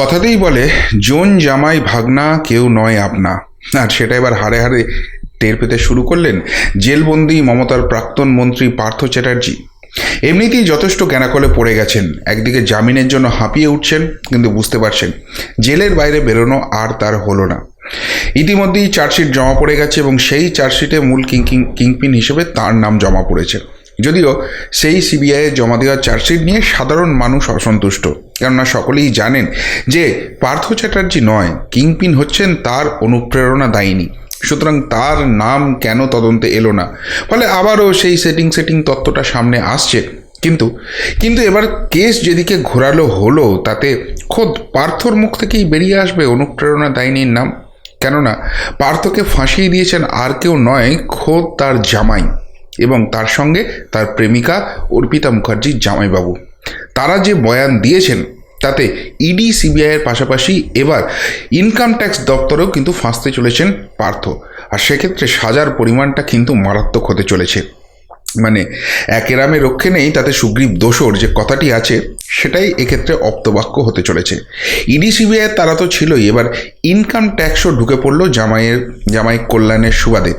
কথাতেই বলে, জোন জামাই ভাগনা, কেউ নয় আপনা। আর সেটা এবার হারে হারে টের পেতে শুরু করলেন জেলবন্দি মমতার প্রাক্তন মন্ত্রী পার্থ চ্যাটার্জি। এমনিতেই যথেষ্ট জ্ঞানাকলে পড়ে গেছেন। একদিকে জামিনের জন্য হাঁপিয়ে উঠছেন, কিন্তু বুঝতে পারছেন, জেলের বাইরে বেরোনো আর তার হলো না। ইতিমধ্যেই চার্জশিট জমা পড়ে গেছে এবং সেই চার্জশিটে মূল কিং কিংপিন হিসেবে তার নাম জমা পড়েছে। যদিও সেই সিবিআইয়ের জমা দেওয়া চার্জশিট নিয়ে সাধারণ মানুষ অসন্তুষ্ট। কেননা সকলেই জানেন যে পার্থ চ্যাটার্জি নয়, কিংপিন হচ্ছেন তার অনুপ্রেরণা দায়িনী। সুতরাং তার নাম কেন তদন্তে এলো না? ফলে আবারও সেই সেটিং সেটিং তত্ত্বটা সামনে আসছে। কিন্তু কিন্তু এবার কেস যেদিকে ঘোরালো হলো, তাতে খোদ পার্থর মুখ থেকেই বেরিয়ে আসবে অনুপ্রেরণা দায়িনীর নাম। কেননা, পার্থকে ফাঁসিয়ে দিয়েছেন আর কেউ নয়, খোদ তার জামাই। এবং তার সঙ্গে তার প্রেমিকা অর্পিতা মুখার্জির জামাইবাবু। তারা যে বয়ান দিয়েছেন, তাতে ইডি সিবিআইয়ের পাশাপাশি এবার ইনকাম ট্যাক্স দপ্তরেও কিন্তু ফাঁসতে চলেছেন পার্থ। আর সেক্ষেত্রে সাজার পরিমাণটা কিন্তু মারাত্মক হতে চলেছে। মানে একেরামে রক্ষে নেই, তাতে সুগ্রীব দোষর যে কথাটি আছে, সেটাই এক্ষেত্রে অপ্তবাক্য হতে চলেছে। ইডি, সিবিআই তারা তো ছিলই, এবার ইনকাম ট্যাক্সও ঢুকে পড়ল জামাইয়ের, জামাই কল্যাণের সুবাদে।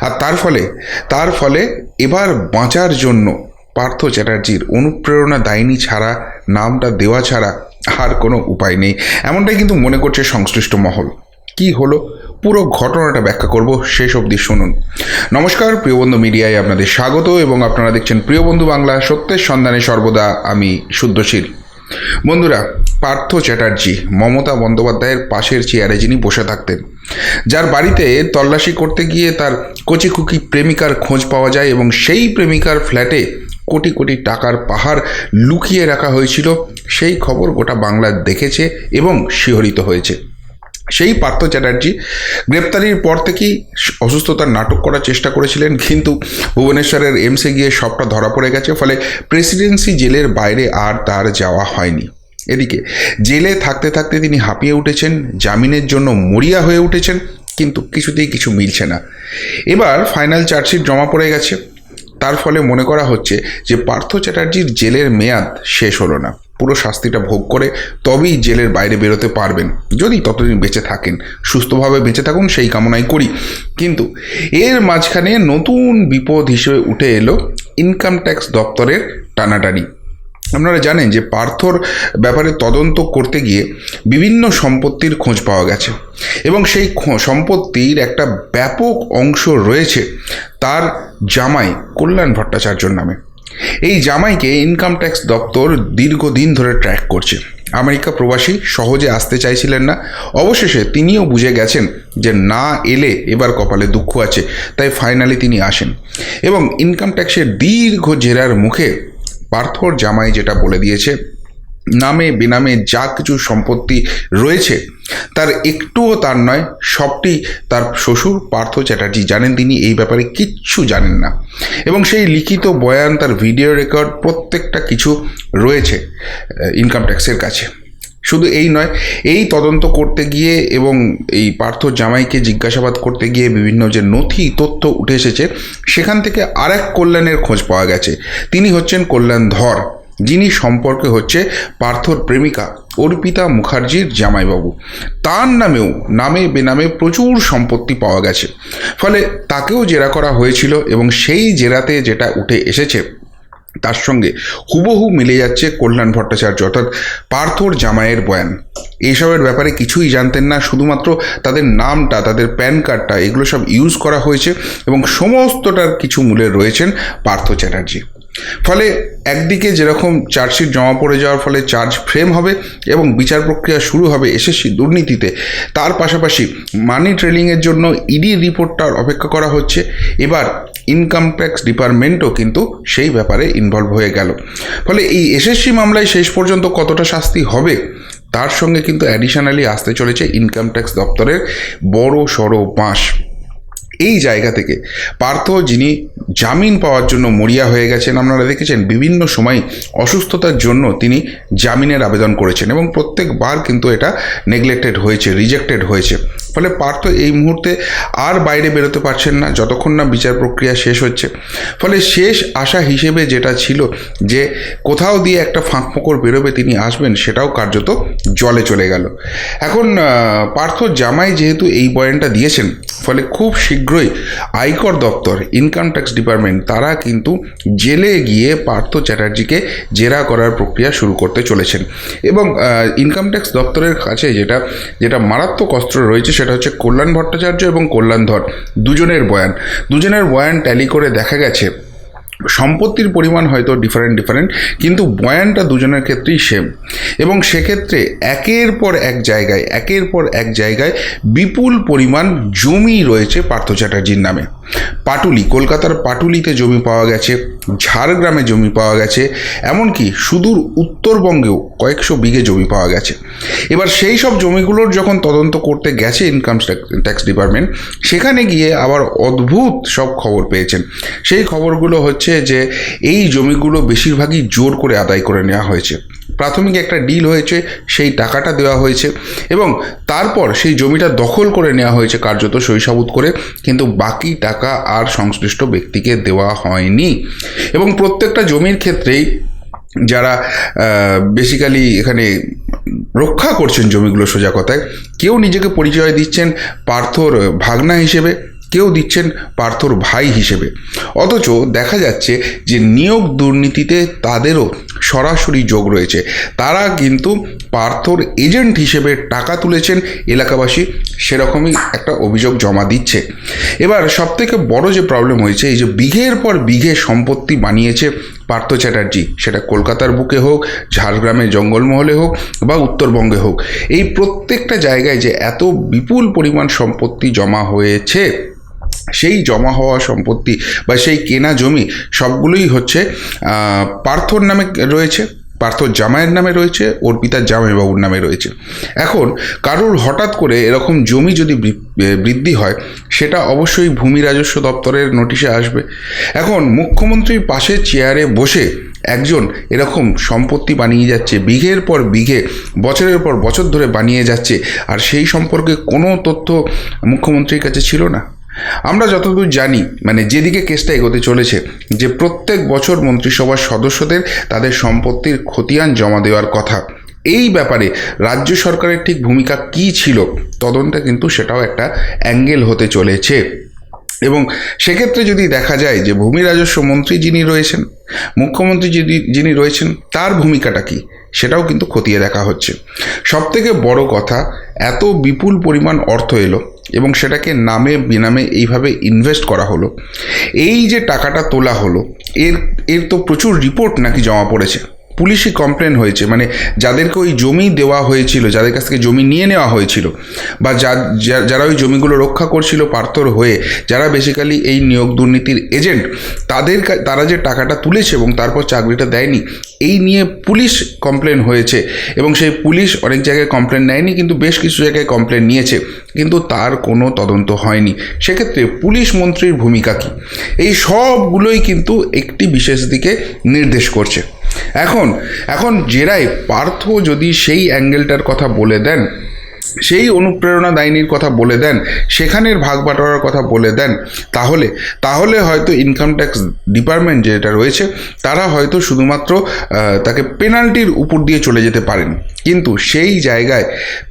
আর তার ফলে তার ফলে এবার বাঁচার জন্য পার্থ চ্যাটার্জির অনুপ্রেরণা দায়নি ছাড়া, নামটা দেওয়া ছাড়া আর কোনো উপায় নেই। এমনটাই কিন্তু মনে করছে সংশ্লিষ্ট মহল। কি হলো? পুরো ঘটনাটা ব্যাখ্যা করব শেষ অবধি শুনুন। নমস্কার প্রিয়বন্ধু মিডিয়ায় আপনাদের স্বাগত এবং আপনারা দেখছেন প্রিয় বন্ধু বাংলা, সত্যের সন্ধানে সর্বদা আমি শুদ্ধশীল। বন্ধুরা, পার্থ চ্যাটার্জি, মমতা বন্দ্যোপাধ্যায়ের পাশের চেয়ারে যিনি বসে থাকতেন, যার বাড়িতে তল্লাশি করতে গিয়ে তার কচিকুকি প্রেমিকার খোঁজ পাওয়া যায় এবং সেই প্রেমিকার ফ্ল্যাটে কোটি কোটি টাকার পাহাড় লুকিয়ে রাখা হয়েছিল। সেই খবর গোটা বাংলা দেখেছে এবং শিহরিত হয়েছে। সেই পার্থ চ্যাটার্জি গ্রেপ্তারির পর থেকেই অসুস্থতার নাটক করার চেষ্টা করেছিলেন, কিন্তু ভুবনেশ্বরের এমসে গিয়ে সবটা ধরা পড়ে গেছে, ফলে প্রেসিডেন্সি জেলের বাইরে আর তার যাওয়া হয়নি। এদিকে জেলে থাকতে থাকতে তিনি হাঁপিয়ে উঠেছেন, জামিনের জন্য মরিয়া হয়ে উঠেছেন, কিন্তু কিছুতেই কিছু মিলছে না। এবার ফাইনাল চার্জশিট জমা পড়ে গেছে। তার ফলে মনে করা হচ্ছে যে পার্থ চ্যাটার্জির জেলের মেয়াদ শেষ হলো না। পুরো শাস্তিটা ভোগ করে তবেই জেলের বাইরে বেরোতে পারবেন। যদি ততদিন বেঁচে থাকেন, সুস্থভাবে বেঁচে থাকুন, সেই কামনাই করি। কিন্তু এর মাঝখানে নতুন বিপদ হিসেবে উঠে এলো ইনকাম ট্যাক্স দপ্তরের টানাটানি। আপনারা জানেন যে পার্থর ব্যাপারে তদন্ত করতে গিয়ে বিভিন্ন সম্পত্তির খোঁজ পাওয়া গেছে এবং সেই সম্পত্তির একটা ব্যাপক অংশ রয়েছে তার জামাই কল্যাণ ভট্টাচার্যর নামে। এই জামাইকে ইনকাম ট্যাক্স দপ্তর দীর্ঘদিন ধরে ট্র্যাক করছে। আমেরিকা প্রবাসী সহজে আসতে চাইছিলেন না। অবশেষে তিনিও বুঝে গেছেন যে না এলে এবার কপালে দুঃখ আছে, তাই ফাইনালি তিনি আসেন। এবং ইনকাম ট্যাক্সের দীর্ঘ জেরার মুখে পার্থর জামাই যেটা বলে দিয়েছে, নামে বেনামে যা কিছু সম্পত্তি রয়েছে, তার একটুও তার নয়, সবটি তার শ্বশুর পার্থ চ্যাটার্জি জানেন তিনি, এই ব্যাপারে কিচ্ছু জানেন না। এবং সেই লিখিত বয়ান, তার ভিডিও রেকর্ড, প্রত্যেকটা কিছু রয়েছে ইনকাম ট্যাক্সের কাছে। শুধু এই নয়, এই তদন্ত করতে গিয়ে এবং এই পার্থ জামাইকে জিজ্ঞাসাবাদ করতে গিয়ে বিভিন্ন যে নথি, তথ্য উঠে এসেছে, সেখান থেকে আর এক কল্যাণের খোঁজ পাওয়া গেছে। তিনি হচ্ছেন কল্যাণ ধর, যিনি সম্পর্কে হচ্ছে পার্থর প্রেমিকা অর্পিতা মুখার্জির জামাইবাবু। তার নামেও, নামে বেনামে প্রচুর সম্পত্তি পাওয়া গেছে। ফলে তাকেও জেরা করা হয়েছিল এবং সেই জেরাতে যেটা উঠে এসেছে তার সঙ্গে হুবহু মিলে যাচ্ছে কল্যাণ ভট্টাচার্য, অর্থাৎ পার্থর জামাইয়ের বয়ান। এইসবের ব্যাপারে কিছুই জানতেন না, শুধুমাত্র তাদের নামটা, তাদের প্যান কার্ডটা, এগুলো সব ইউজ করা হয়েছে এবং সমস্তটার কিছু মূলে রয়েছেন পার্থ চ্যাটার্জি। ফলে একদিকে যেরকম চার্জশিট জমা পড়ে যাওয়ার ফলে চার্জ ফ্রেম হবে এবং বিচার প্রক্রিয়া শুরু হবে এসএসসি দুর্নীতিতে। তার পাশাপাশি মানি ট্রেলিংয়ের জন্য ইডি রিপোর্টটার অপেক্ষা করা হচ্ছে। এবার ইনকাম ট্যাক্স ডিপার্টমেন্টও কিন্তু সেই ব্যাপারে ইনভলভ হয়ে গেল। ফলে এই এসএসসি মামলায় শেষ পর্যন্ত কতটা শাস্তি হবে, তার সঙ্গে কিন্তু অ্যাডিশনালি আসতে চলেছে ইনকাম ট্যাক্স দপ্তরের বড় সড়ো বাঁশ। এই জায়গা থেকে। পার্থ যিনি জামিন পাওয়ার জন্য মরিয়া হয়ে গেছেন, আপনারা দেখেছেন বিভিন্ন সময় অসুস্থতার জন্য তিনি জামিনের আবেদন করেছেন এবং প্রত্যেকবার কিন্তু এটা নেগলেক্টেড হয়েছে রিজেক্টেড হয়েছে। ফলে পার্থ এই মুহূর্তে আর বাইরে বেরোতে পারছেন না, যতক্ষণ না বিচার প্রক্রিয়া শেষ হচ্ছে। ফলে শেষ আশা হিসেবে যেটা ছিল যে কোথাও দিয়ে একটা ফাঁক ফোকর বেরোবে তিনি আসবেন, সেটাও কার্যত জলে চলে গেল। এখন পার্থ জামাই যেহেতু এই বয়ানটা দিয়েছেন, ফলে খুব শীঘ্রই আয়কর দপ্তর ইনকাম ট্যাক্স ডিপার্টমেন্ট তারা কিন্তু জেলে গিয়ে পার্থ চ্যাটার্জিকে জেরা করার প্রক্রিয়া শুরু করতে চলেছেন। এবং ইনকাম ট্যাক্স দপ্তরের কাছে যেটা যেটা মারাত্মক অস্ত্র রয়েছে সেটা হচ্ছে কল্যাণ ভট্টাচার্য এবং কল্যাণ ধর, দুজনের বয়ান। দুজনের বয়ান ট্যালি করে দেখা গেছে সম্পত্তির পরিমাণ হয়তো ডিফারেন্ট ডিফারেন্ট কিন্তু বয়ানটা দুজনের ক্ষেত্রেই সেম এবং সেক্ষেত্রে একের পর এক জায়গায়, একের পর এক জায়গায় বিপুল পরিমাণ জমি রয়েছে পার্থ চ্যাটার্জির নামে। পাটুলি, কলকাতার পাটুলিতে জমি পাওয়া গেছে। ঝাড়গ্রামে জমি পাওয়া গেছে, এমনকি সুদূর উত্তরবঙ্গেও কয়েকশো বিঘে জমি পাওয়া গেছে। এবার সেই সব জমিগুলোর যখন তদন্ত করতে গেছে ইনকাম ট্যাক্স ডিপার্টমেন্ট সেখানে গিয়ে আবার অদ্ভুত সব খবর পেয়েছেন। সেই খবরগুলো হচ্ছে যে, এই জমিগুলো বেশিরভাগই জোর করে আদায় করে নেওয়া হয়েছে। প্রাথমিক একটা ডিল হয়েছে, সেই টাকাটা দেওয়া হয়েছে এবং তারপর সেই জমিটা দখল করে নেওয়া হয়েছে কার্যত শৈশাবুত করে, কিন্তু বাকি টাকা আর সংশ্লিষ্ট ব্যক্তিকে দেওয়া হয়নি। এবং প্রত্যেকটা জমির ক্ষেত্রেই যারা বেসিক্যালি এখানে রক্ষা করছেন জমিগুলো সোজা কথায়, কেউ নিজেকে পরিচয় দিচ্ছেন পার্থর ভাগনা হিসেবে। কেউ দিচ্ছেন পার্থর ভাই হিসেবে। অথচ দেখা যাচ্ছে যে নিয়োগ দুর্নীতিতে তাদেরও সরাসরি যোগ রয়েছে। তারা কিন্তু পার্থর এজেন্ট হিসেবে টাকা তুলেছেন এলাকাবাসী, সেরকমই একটা অভিযোগ জমা দিচ্ছে। এবার সবথেকে বড় যে প্রবলেম হয়েছে, এই যে বিঘের পর বিঘে সম্পত্তি বানিয়েছে পার্থ চ্যাটার্জি, সেটা কলকাতার বুকে হোক ঝাড়গ্রামে জঙ্গলমহলে হোক বা উত্তরবঙ্গে হোক। এই প্রত্যেকটা জায়গায় যে এত বিপুল পরিমাণ সম্পত্তি জমা হয়েছে সেই জমা হওয়া সম্পত্তি বা সেই কেনা জমি সবগুলোই হচ্ছে পার্থর নামে রয়েছে পার্থ জামাইয়ের নামে রয়েছে, ওর জামাইবাবুর নামে রয়েছে। এখন কারুর হঠাৎ করে এরকম জমি যদি বৃদ্ধি হয়, সেটা অবশ্যই ভূমি রাজস্ব দপ্তরের নোটিশে আসবে। এখন মুখ্যমন্ত্রীর পাশে চেয়ারে বসে একজন এরকম সম্পত্তি বানিয়ে যাচ্ছে, বিঘের পর বিঘে, বছরের পর বছর ধরে বানিয়ে যাচ্ছে, আর সেই সম্পর্কে কোনো তথ্য মুখ্যমন্ত্রীর কাছে ছিল না। আমরা যতদূর জানি মানে যেদিকে কেসটা এগোতে চলেছে, যে প্রত্যেক বছর মন্ত্রিসভার সদস্যদের তাদের সম্পত্তির খতিয়ান জমা দেওয়ার কথা। এই ব্যাপারে রাজ্য সরকারের ঠিক ভূমিকা কী ছিল, তদন্তে কিন্তু সেটাও একটা অ্যাঙ্গেল হতে চলেছে। এবং সেক্ষেত্রে যদি দেখা যায় যে ভূমি রাজস্ব মন্ত্রী যিনি রয়েছেন, মুখ্যমন্ত্রী যিনি যিনি রয়েছেন, তার ভূমিকাটা কি, সেটাও কিন্তু খতিয়ে দেখা হচ্ছে। সবথেকে বড় কথা, এত বিপুল পরিমাণ অর্থ এলো এবং সেটাকে নামে, বিনামে এইভাবে ইনভেস্ট করা হলো। এই যে টাকাটা তোলা হলো, এর এর তো প্রচুর রিপোর্ট নাকি জমা পড়েছে। পুলিশি কমপ্লেন হয়েছে। মানে যাদেরকে ওই জমি দেওয়া হয়েছিল, যাদের কাছ থেকে জমি নিয়ে নেওয়া হয়েছিল, বা যারা ওই জমিগুলো রক্ষা করছিল পার্থর হয়ে, যারা বেসিক্যালি এই নিয়োগ দুর্নীতির এজেন্ট তাদের তারা যে টাকাটা তুলেছে এবং তারপর চাকরিটা দেয়নি, এই নিয়ে পুলিশ কমপ্লেন হয়েছে। এবং সেই পুলিশ অনেক জায়গায় কমপ্লেন নেয়নি, কিন্তু বেশ কিছু জায়গায় কমপ্লেন নিয়েছে। কিন্তু তার কোনো তদন্ত হয়নি। সেক্ষেত্রে পুলিশ মন্ত্রীর ভূমিকা কী? এই সবগুলোই কিন্তু একটি বিশেষ দিকে নির্দেশ করছে। এখন এখন জেরায় পার্থ যদি সেই অ্যাঙ্গেলটার কথা বলে দেন, সেই অনুপ্রেরণা দায়নির কথা বলে দেন, সেখানের ভাগ বাটোয়ারার কথা বলে দেন, তাহলে তাহলে হয়তো ইনকাম ট্যাক্স ডিপার্টমেন্ট যেটা রয়েছে, তারা হয়তো শুধুমাত্র তাকে পেনাল্টির উপর দিয়ে চলে যেতে পারেন। কিন্তু সেই জায়গায়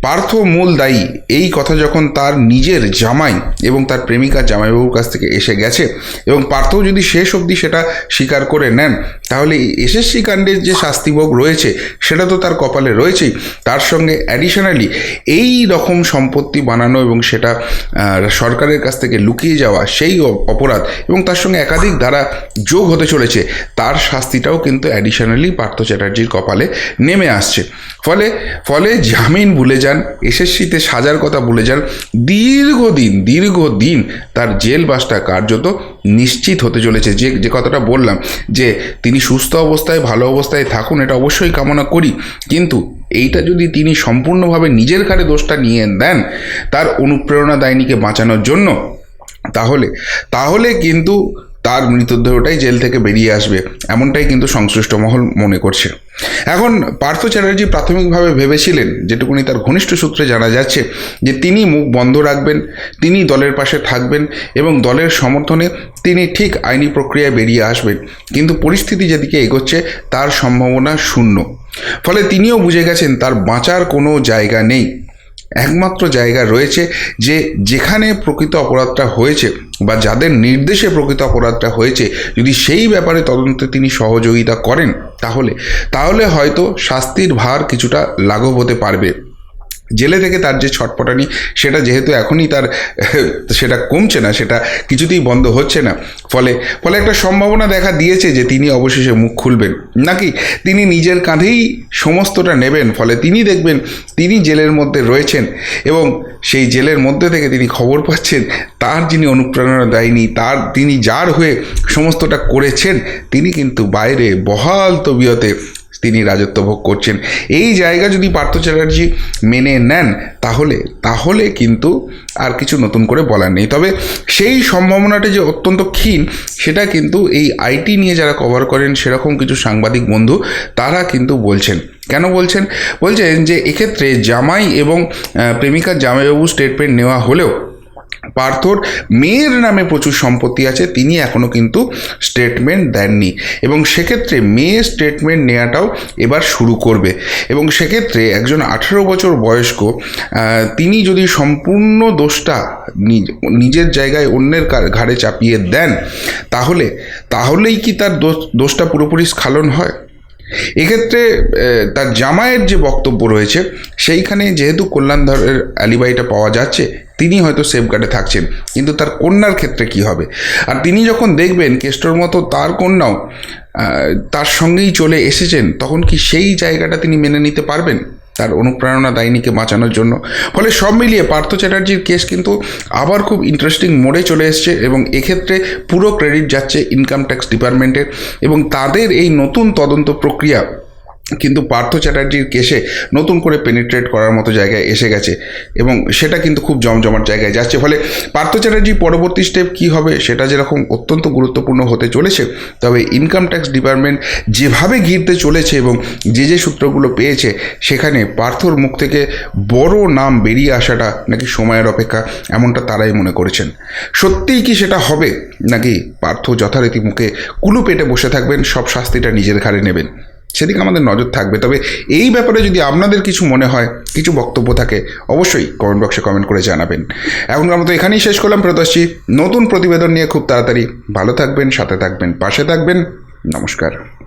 পার্থ মূল দায়ী, এই কথা যখন তার নিজের জামাই এবং তার প্রেমিকা জামাইবাবুর কাছ থেকে এসে গেছে, এবং পার্থ যদি শেষ অবধি সেটা স্বীকার করে নেন তাহলে এসএসসি কাণ্ডের যে শাস্তিভোগ রয়েছে, সেটা তো তার কপালে রয়েছেই। তার সঙ্গে অ্যাডিশনালি এই রকম সম্পত্তি বানানো এবং সেটা সরকারের কাছ থেকে লুকিয়ে যাওয়া সেই অপরাধ এবং তার সঙ্গে একাধিক ধারা যোগ হতে চলেছে, তার শাস্তিটাও কিন্তু অ্যাডিশনালি পার্থ চ্যাটার্জির কপালে নেমে আসছে। ফলে ফলে জামিন ভুলে যান এসএসসিতে সাজার কথা ভুলে যান, দীর্ঘদিন দীর্ঘদিন তার জেল বাসটা কার্যত নিশ্চিত হতে চলেছে। যে যে কথাটা বললাম যে, তিনি সুস্থ অবস্থায়, ভালো অবস্থায় থাকুন, এটা অবশ্যই কামনা করি। কিন্তু এইটা যদি তিনি সম্পূর্ণভাবে নিজের ঘাড়ে দোষটা নিয়ে দেন তার অনুপ্রেরণা দায়নীকে বাঁচানোর জন্য, তাহলে তাহলে কিন্তু তার মৃতদেহটাই জেল থেকে বেরিয়ে আসবে, এমনটাই কিন্তু সংশ্লিষ্ট মহল মনে করছে। এখন পার্থ চ্যাটার্জি প্রাথমিকভাবে ভেবেছিলেন, যেটুকুনি তার ঘনিষ্ঠ সূত্রে জানা যাচ্ছে, যে তিনি মুখ বন্ধ রাখবেন, তিনি দলের পাশে থাকবেন এবং দলের সমর্থনে তিনি ঠিক আইনি প্রক্রিয়ায় বেরিয়ে আসবেন। কিন্তু পরিস্থিতি যেদিকে এগোচ্ছে, তার সম্ভাবনা শূন্য। ফলে তিনিও বুঝে গেছেন, তার বাঁচার কোনো জায়গা নেই। একমাত্র জায়গা রয়েছে যে যেখানে প্রকৃত অপরাধটা হয়েছে বা যাদের নির্দেশে প্রকৃত অপরাধটা হয়েছে, যদি সেই ব্যাপারে তদন্তে তিনি সহযোগিতা করেন, তাহলে তাহলে হয়তো শাস্তির ভার কিছুটা লাঘব হতে পারবে। জেলে থেকে তার যে ছটপটানি, সেটা যেহেতু এখনই তার, সেটা কমছে না, সেটা কিছুতেই বন্ধ হচ্ছে না। ফলে ফলে একটা সম্ভাবনা দেখা দিয়েছে যে তিনি অবশেষে মুখ খুলবেন। নাকি তিনি নিজের কাঁধেই সমস্তটা নেবেন, ফলে তিনি দেখবেন তিনি জেলের মধ্যে রয়েছেন এবং সেই জেলের মধ্যে থেকে তিনি খবর পাচ্ছেন, তার যিনি অনুপ্রেরণা দেয়নি, তার তিনি যার হয়ে সমস্তটা করেছেন, তিনি কিন্তু বাইরে বহাল তবিয়তে তিনি রাজত্ব ভোগ করছেন। এই জায়গা যদি পার্থ চ্যাটার্জি মেনে নেন, তাহলে তাহলে কিন্তু আর কিছু নতুন করে বলার নেই। তবে সেই সম্ভাবনাটা যে অত্যন্ত ক্ষীণ, সেটা কিন্তু এই আইটি নিয়ে যারা কভার করেন, সেরকম কিছু সাংবাদিক বন্ধু, তারা কিন্তু বলছেন। কেন বলছেন? বলছেন যে, এক্ষেত্রে জামাই এবং প্রেমিকার জামাইবাবু স্টেটমেন্ট নেওয়া হলেও পার্থর মেয়ের নামে প্রচুর সম্পত্তি আছে, তিনি এখনও কিন্তু স্টেটমেন্ট দেননি। এবং সেক্ষেত্রে মেয়ে স্টেটমেন্ট নেওয়াটাও এবার শুরু করবে। এবং সেক্ষেত্রে একজন আঠেরো বছর বয়স্ক তিনি যদি সম্পূর্ণ দোষটা নিজ- নিজের জায়গায় অন্যের ঘাড়ে চাপিয়ে দেন, তাহলে, তাহলেই কি তার দোষ- দোষটা পুরোপুরি স্খালন হয়? এক্ষেত্রে তার জামাইয়ের যে বক্তব্য রয়েছে, সেইখানে যেহেতু কল্যাণধরের অ্যালিবাইটা পাওয়া যাচ্ছে তিনি হয়তো সেফগার্ডে থাকছেন। কিন্তু তার কন্যার ক্ষেত্রে কি হবে? আর তিনি যখন দেখবেন কেষ্টর মতো তার কন্যাও তার সঙ্গেই চলে এসেছেন, তখন কি সেই জায়গাটা তিনি মেনে নিতে পারবেন? তার অনুপ্রেরণা দায়নীকে বাঁচানোর জন্য। ফলে সব মিলিয়ে পার্থ চ্যাটার্জির কেস কিন্তু আবার খুব ইন্টারেস্টিং মোড়ে চলে এসছে এবং এক্ষেত্রে পুরো ক্রেডিট যাচ্ছে ইনকাম ট্যাক্স ডিপার্টমেন্টের এবং তাদের এই নতুন তদন্ত প্রক্রিয়া কিন্তু পার্থ চ্যাটার্জির কেসে নতুন করে পেনিট্রেট করার মতো জায়গায় এসে গেছে এবং সেটা কিন্তু খুব জমজমাট জায়গায় যাচ্ছে। ফলে পার্থ চ্যাটার্জির পরবর্তী স্টেপ কী হবে সেটা যেরকম অত্যন্ত গুরুত্বপূর্ণ হতে চলেছে, তবে ইনকাম ট্যাক্স ডিপার্টমেন্ট যেভাবে ঘিরতে চলেছে এবং যে যে সূত্রগুলো পেয়েছে, সেখানে পার্থর মুখ থেকে বড় নাম বেরিয়ে আসাটা নাকি সময়ের অপেক্ষা এমনটা তারাই মনে করেছেন। সত্যিই কি সেটা হবে? নাকি পার্থ যথারীতি মুখে কুলু পেটে বসে থাকবেন, সব শাস্তিটা নিজের ঘাড়ে নেবেন? সেদিকে আমাদের নজর থাকবে। তবে এই ব্যাপারে যদি আপনাদের কিছু মনে হয়, কিছু বক্তব্য থাকে, অবশ্যই কমেন্ট বক্সে কমেন্ট করে জানাবেন। এখনকার মতো এখানেই শেষ করলাম প্রদর্শী নতুন প্রতিবেদন নিয়ে খুব তাড়াতাড়ি ভালো থাকবেন, সাথে থাকবেন, পাশে থাকবেন। নমস্কার।